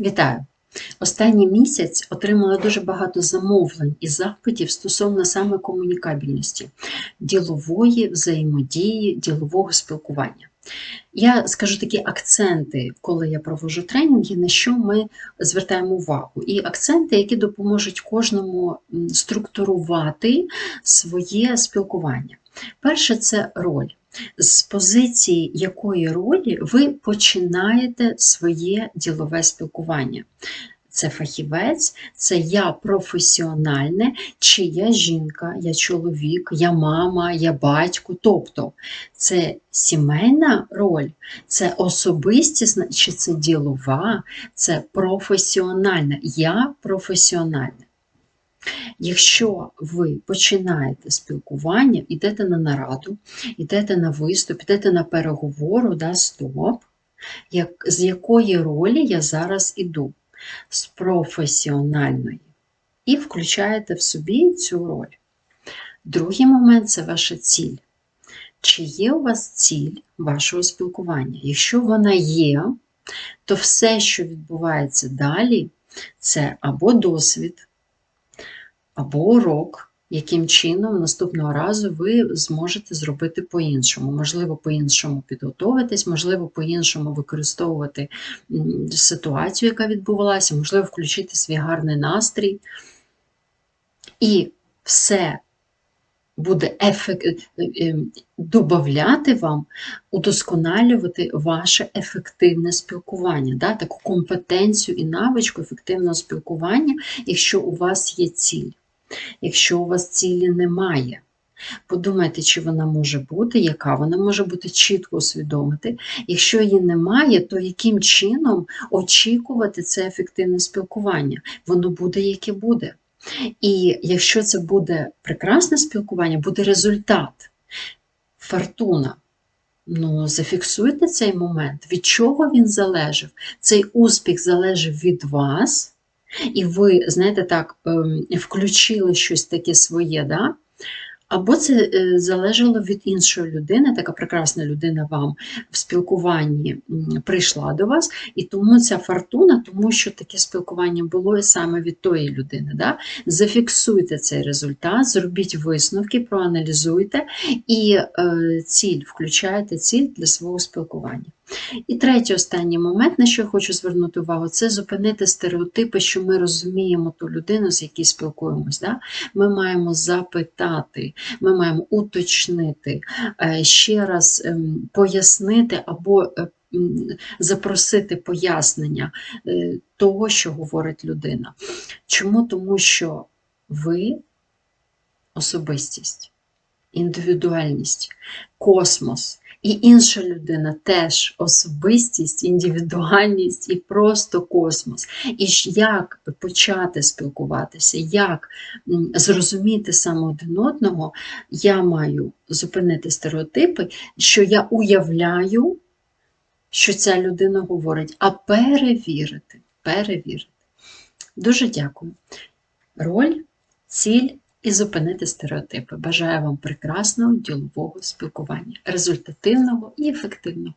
Вітаю! Останній місяць отримала дуже багато замовлень і запитів стосовно саме комунікабельності, ділової взаємодії, ділового спілкування. Я скажу такі акценти, коли я проводжу тренінги, на що ми звертаємо увагу. І акценти, які допоможуть кожному структурувати своє спілкування. Перше це роль. З позиції якої ролі ви починаєте своє ділове спілкування. Це фахівець, це я професіональне, чи я жінка, я чоловік, я мама, я батько. Тобто це сімейна роль, це особистісна, чи це ділова, це професіональна. Я професіональне. Якщо ви починаєте спілкування, йдете на нараду, йдете на виступ, йдете на переговору, да, стоп, як, з якої ролі я зараз іду? З професіональної. І включаєте в собі цю роль. Другий момент це ваша ціль. Чи є у вас ціль вашого спілкування? Якщо вона є, то все, що відбувається далі, це або досвід, або урок, яким чином наступного разу ви зможете зробити по-іншому. Можливо, по-іншому підготуватись, можливо, по-іншому використовувати ситуацію, яка відбувалася, можливо, включити свій гарний настрій. І все буде ефект... додати вам, удосконалювати ваше ефективне спілкування, да? таку компетенцію і навичку ефективного спілкування, якщо у вас є ціль. Якщо у вас цілі немає, подумайте, чи вона може бути, яка вона може бути, чітко усвідомити. Якщо її немає, то яким чином очікувати це ефективне спілкування? Воно буде, яке буде. І якщо це буде прекрасне спілкування, буде результат, фортуна. Ну, зафіксуйте цей момент, від чого він залежав. Цей успіх залежав від вас, і ви, знаєте, так, включили щось таке своє, да? або це е, залежало від іншої людини, така прекрасна людина вам в спілкуванні прийшла до вас, і тому ця фортуна, тому що таке спілкування було і саме від тої людини. Да? Зафіксуйте цей результат, зробіть висновки, проаналізуйте і е, ціль, включайте ціль для свого спілкування. І третій останній момент, на що я хочу звернути увагу, це зупинити стереотипи, що ми розуміємо ту людину, з якою спілкуємось. Да? Ми маємо запитати, ми маємо уточнити, е, ще раз ем, пояснити або е, запросити пояснення е, того, що говорить людина. Чому? Тому що ви особистість, індивідуальність, космос. І інша людина теж особистість, індивідуальність і просто космос. І як почати спілкуватися, як зрозуміти саме один одного, я маю зупинити стереотипи, що я уявляю, що ця людина говорить, а перевірити. перевірити. Дуже дякую. Роль, ціль і зупинити стереотипи. Бажаю вам прекрасного ділового спілкування, результативного і ефективного.